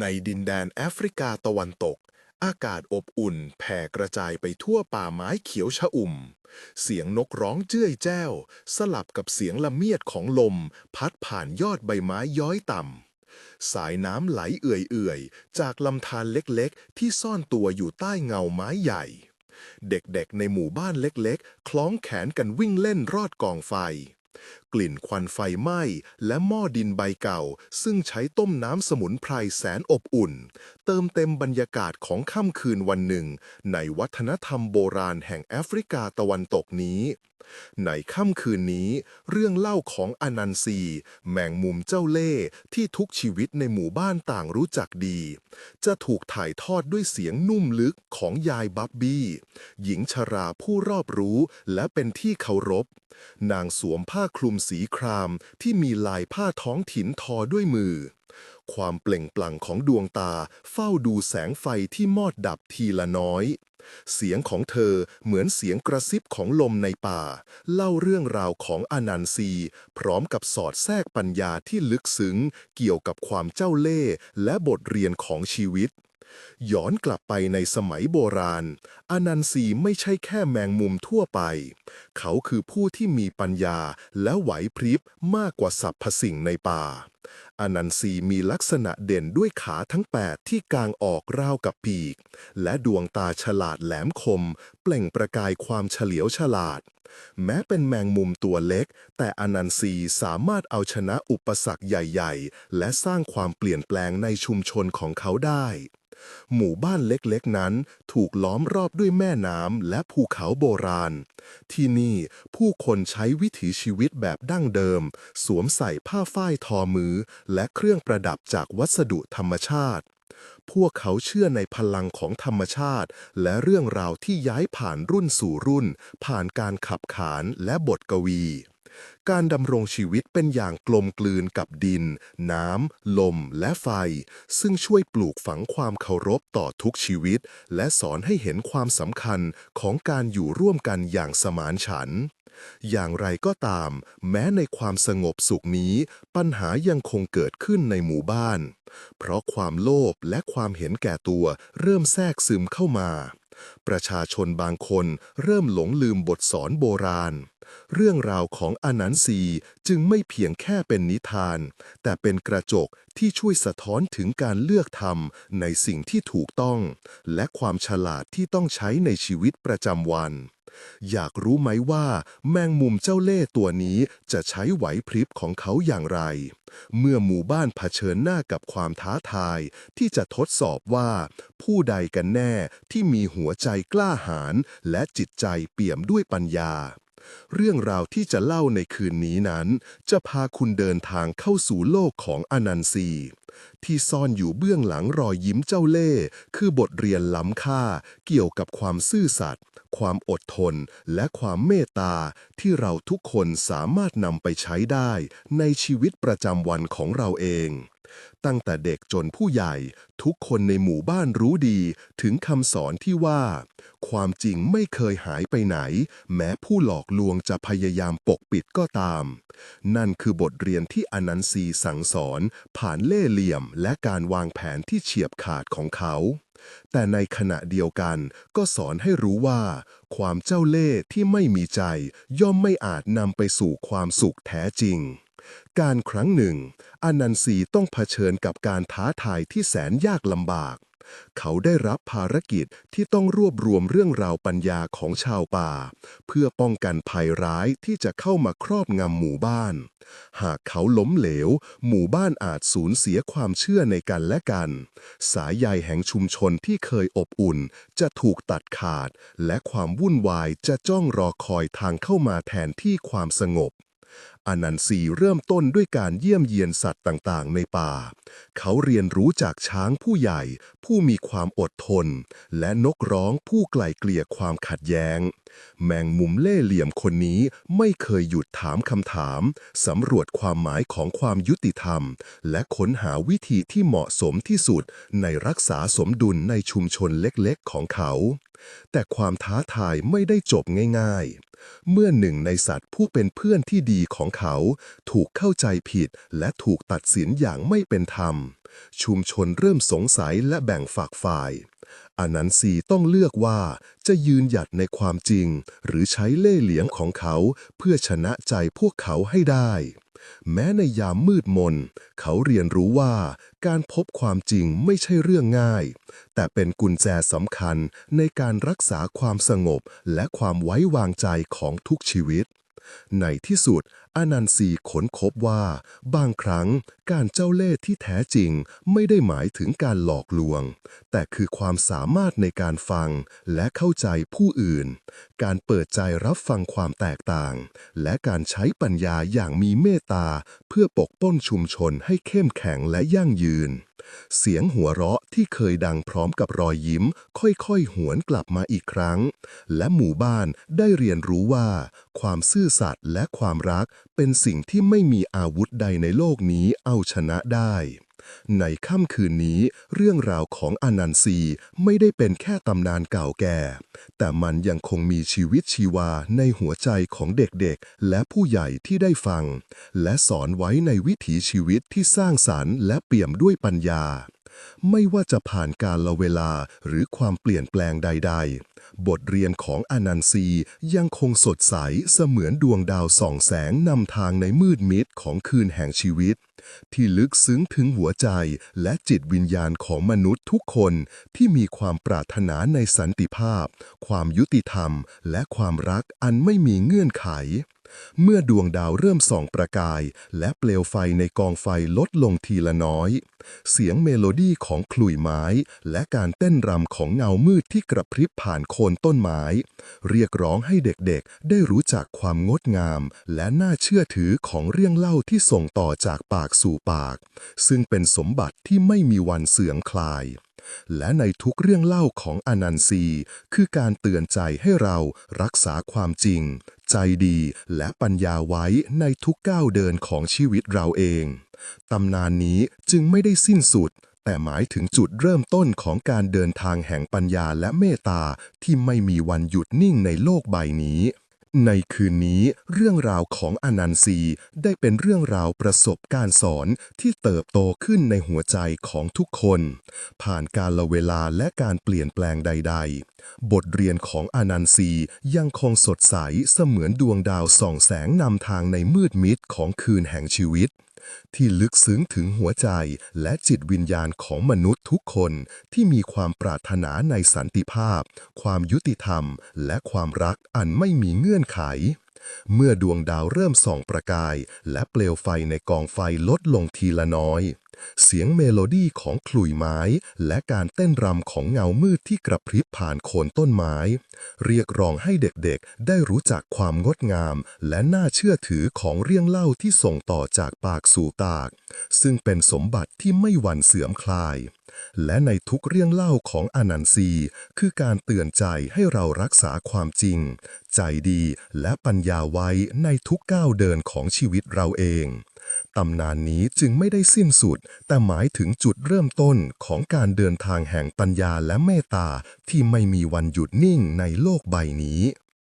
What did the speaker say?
ในดินแดนแอฟริกาตะวันตก อากาศอบอุ่นแผ่กระจายไปทั่วป่าไม้เขียวชอุ่ม เสียงนกร้องเจ้ยแจ้ว สลับกับเสียงละเมียดของลม พัดผ่านยอดใบไม้ย้อยต่ำ สายน้ำไหลเอื่อยๆ จากลำธารเล็กๆ ที่ซ่อนตัวอยู่ใต้เงาไม้ใหญ่ เด็กๆ ในหมู่บ้านเล็กๆ คล้องแขนกันวิ่งเล่นรอดกองไฟ กลิ่นควันไฟไหม้ และหม้อดินใบเก่า ซึ่งใช้ต้มน้ำสมุนไพรแสนอบอุ่น เติมเต็มบรรยากาศของค่ำคืนวันหนึ่ง ในวัฒนธรรมโบราณแห่งแอฟริกาตะวันตกนี้ ในค่ำคืนนี้ เรื่องเล่าของอนันซี แมงมุมเจ้าเล่ห์ที่ทุกชีวิตในหมู่บ้านต่างรู้จักดี จะถูกถ่ายทอดด้วยเสียงนุ่มลึกของยายบับบี้ หญิงชราผู้รอบรู้และเป็นที่เคารพ นางสวมผ้าคลุมสีครามที่มีลายผ้าท้องถิ่นทอด้วยมือ ความเปล่งปลั่งของดวงตาเฝ้าดูแสงไฟที่มอดดับทีละน้อย เสียงของเธอเหมือนเสียงกระซิบของลมในป่า เล่าเรื่องราวของอนันซี พร้อมกับสอดแทรกปัญญาที่ลึกซึ้ง เกี่ยวกับความเจ้าเล่ห์และบทเรียนของชีวิต ย้อนกลับไปในสมัยโบราณอนันซีไม่ใช่แค่แมงมุมทั่วไป เขาคือผู้ที่มีปัญญาและไหวพริบมากกว่าสรรพสิ่งในป่าอนันซีมีลักษณะเด่นด้วยขาทั้ง 8 ที่กางออกราวกับปีก และดวงตาฉลาดแหลมคม เปล่งประกายความเฉลียวฉลาดแม้เป็นแมงมุมตัวเล็ก แต่อนันซีสามารถเอาชนะอุปสรรคใหญ่ ๆ และสร้างความเปลี่ยนแปลงในชุมชนของเขาได้ หมู่บ้านเล็กๆนั้นถูกล้อมรอบด้วยแม่น้ำและภูเขาโบราณ ที่นี่ผู้คนใช้วิถีชีวิตแบบดั้งเดิม สวมใส่ผ้าฝ้ายทอมือ และเครื่องประดับจากวัสดุธรรมชาติ พวกเขาเชื่อในพลังของธรรมชาติ และเรื่องราวที่ย้ายผ่านรุ่นสู่รุ่น ผ่านการขับขานและบทกวี การดำรงชีวิตเป็นอย่างกลมกลืนกับดิน น้ำ ลม และไฟ ซึ่งช่วยปลูกฝังความเคารพต่อทุกชีวิต และสอนให้เห็นความสำคัญของการอยู่ร่วมกันอย่างสมานฉันท์อย่างไรก็ตาม แม้ในความสงบสุขนี้ ปัญหายังคงเกิดขึ้นในหมู่บ้าน เพราะความโลภและความเห็นแก่ตัวเริ่มแทรกซึมเข้ามา ประชาชนบางคนเริ่มหลงลืมบทสอนโบราณ เรื่องราวของอนันซีจึงไม่เพียงแค่เป็นนิทาน แต่เป็นกระจกที่ช่วยสะท้อนถึงการเลือกทำในสิ่งที่ถูกต้อง และความฉลาดที่ต้องใช้ในชีวิตประจำวัน อยากรู้ไหมว่าแมงมุมเจ้าเล่ตัวนี้จะใช้ไหวพริบของเขาอย่างไร เมื่อหมู่บ้านเผชิญหน้ากับความท้าทาย ที่จะทดสอบว่า ผู้ใดกันแน่ที่มีหัวใจกล้าหาญและจิตใจเปี่ยมด้วยปัญญา เรื่องราวที่จะเล่าในคืนนี้นั้น จะพาคุณเดินทางเข้าสู่โลกของอนันซี ที่ซ่อนอยู่เบื้องหลังรอยยิ้มเจ้าเล่ห์คือบทเรียนล้ำค่าเกี่ยวกับความซื่อสัตย์ความอดทน และความเมตตา ที่เราทุกคนสามารถนำไปใช้ได้ในชีวิตประจำวันของเราเอง ตั้งแต่เด็กจนผู้ใหญ่ ทุกคนในหมู่บ้านรู้ดี ถึงคำสอนที่ว่า ความจริงไม่เคยหายไปไหน แม้ผู้หลอกลวงจะพยายามปกปิดก็ตาม นั่นคือบทเรียนที่อนันซีสั่งสอน ผ่านเล่เหลี่ยมและการวางแผนที่เฉียบขาดของเขาแต่ในขณะเดียวกันก็สอนให้รู้ว่า ความเจ้าเล่ห์ที่ไม่มีใจ ย่อมไม่อาจนำไปสู่ความสุขแท้จริง การครั้งหนึ่ง อนันซีต้องเผชิญกับการท้าทายที่แสนยากลำบาก เขาได้รับภารกิจที่ต้องรวบรวมเรื่องราวปัญญาของชาวป่า เพื่อป้องกันภัยร้ายที่จะเข้ามาครอบงำหมู่บ้าน หากเขาล้มเหลว หมู่บ้านอาจสูญเสียความเชื่อในกันและกัน สายใยแห่งชุมชนที่เคยอบอุ่นจะถูกตัดขาด และความวุ่นวายจะจ้องรอคอยทางเข้ามาแทนที่ความสงบ อนันซีเริ่มต้นด้วยการเยี่ยมเยียนสัตว์ต่างๆ ในป่า เขาเรียนรู้จากช้างผู้ใหญ่ ผู้มีความอดทน และนกร้องผู้ไกล่เกลี่ยความขัดแย้ง แมงมุมเล่เหลี่ยมคนนี้ไม่เคยหยุดถามคำถาม สำรวจความหมายของความยุติธรรม และค้นหาวิธีที่เหมาะสมที่สุด ในรักษาสมดุลในชุมชนเล็กๆ ของเขา แต่ความท้าทายไม่ได้จบง่ายๆ เมื่อหนึ่งในสัตว์ผู้เป็นเพื่อนที่ดีของเขา ถูกเข้าใจผิดและถูกตัดสินอย่างไม่เป็นธรรม ชุมชนเริ่มสงสัยและแบ่งฝักฝ่ายอนันซีต้องเลือกว่าจะยืนหยัดในความจริง หรือใช้เล่ห์เหลี่ยมของเขาเพื่อชนะใจพวกเขาให้ได้ แม้ในยามมืดมน เขาเรียนรู้ว่าการพบความจริงไม่ใช่เรื่องง่าย แต่เป็นกุญแจสำคัญในการรักษาความสงบและความไว้วางใจของทุกชีวิต ในที่สุดอนันซีค้นพบว่า บางครั้งการเจ้าเล่ห์ที่แท้จริงไม่ได้หมายถึงการหลอกลวง แต่คือความสามารถในการฟังและเข้าใจผู้อื่น การเปิดใจรับฟังความแตกต่าง และการใช้ปัญญาอย่างมีเมตตา เพื่อปกป้องชุมชนให้เข้มแข็งและยั่งยืน เสียงหัวเราะที่เคยดังพร้อมกับรอยยิ้ม ค่อยๆ หวนกลับมาอีกครั้ง และหมู่บ้านได้เรียนรู้ว่า ความซื่อสัตย์และความรักเป็นสิ่งที่ไม่มีอาวุธใดในโลกนี้เอาชนะได้ ในค่ำคืนนี้เรื่องราวของอนันซีไม่ได้เป็นแค่ตำนานเก่าแก่ แต่มันยังคงมีชีวิตชีวาในหัวใจของเด็กๆ และผู้ใหญ่ที่ได้ฟัง และสอนไว้ในวิถีชีวิตที่สร้างสรรค์และเปี่ยมด้วยปัญญา ไม่ว่าจะผ่านการละเวลาหรือความเปลี่ยนแปลงใด ๆ บทเรียนของอนันซียังคงสดใสเสมือนดวงดาวส่องแสงนำทางในมืดมิดของคืนแห่งชีวิต ที่ลึกซึ้งถึงหัวใจและจิตวิญญาณของมนุษย์ทุกคนที่มีความปรารถนาในสันติภาพ ความยุติธรรม และความรักอันไม่มีเงื่อนไข เมื่อดวงดาวเริ่มส่องประกาย และเปลวไฟในกองไฟลดลงทีละน้อย เสียงเมโลดี้ของขลุ่ยไม้ และการเต้นรำของเงามืดที่กระพริบผ่านโคนต้นไม้ เรียกร้องให้เด็กๆ ได้รู้จักความงดงาม และน่าเชื่อถือของเรื่องเล่าที่ส่งต่อจากปากสู่ปาก ซึ่งเป็นสมบัติที่ไม่มีวันเสื่อมคลายและในทุกเรื่องเล่าของอนันซี คือการเตือนใจให้เรารักษาความจริง ใจดีและปัญญาไว้ในทุกก้าวเดินของชีวิตเราเอง ตำนานนี้จึงไม่ได้สิ้นสุด แต่หมายถึงจุดเริ่มต้นของการเดินทางแห่งปัญญาและเมตตาที่ไม่มีวันหยุดนิ่งในโลกใบนี้ ในคืนนี้เรื่องราวของอนันซีได้เป็นเรื่องราวประสบการณ์สอนที่เติบโตขึ้นในหัวใจของทุกคน ผ่านการละเวลาและการเปลี่ยนแปลงใด ๆ บทเรียนของอนันซียังคงสดใสเสมือนดวงดาวส่องแสงนำทางในมืดมิดของคืนแห่งชีวิต ที่ลึกซึ้งถึงหัวใจและจิตวิญญาณของมนุษย์ทุกคนที่มีความปรารถนาในสันติภาพ ความยุติธรรม และความรักอันไม่มีเงื่อนไข เมื่อดวงดาวเริ่มส่องประกาย และเปลวไฟในกองไฟลดลงทีละน้อย เสียงเมโลดี้ของขลุ่ยไม้ และการเต้นรำของเงามืดที่กระพริบผ่านโคนต้นไม้ เรียกร้องให้เด็กๆ ได้รู้จักความงดงาม และน่าเชื่อถือของเรื่องเล่าที่ส่งต่อจากปากสู่ปาก ซึ่งเป็นสมบัติที่ไม่หวั่นเสื่อมคลายและในทุกเรื่องเล่าของอนันซีคือการเตือนใจให้เรารักษาความจริง ใจดีและปัญญาไว้ในทุกก้าวเดินของชีวิตเราเองตำนานนี้จึงไม่ได้สิ้นสุด แต่หมายถึงจุดเริ่มต้นของการเดินทางแห่งปัญญาและเมตตาที่ไม่มีวันหยุดนิ่งในโลกใบนี้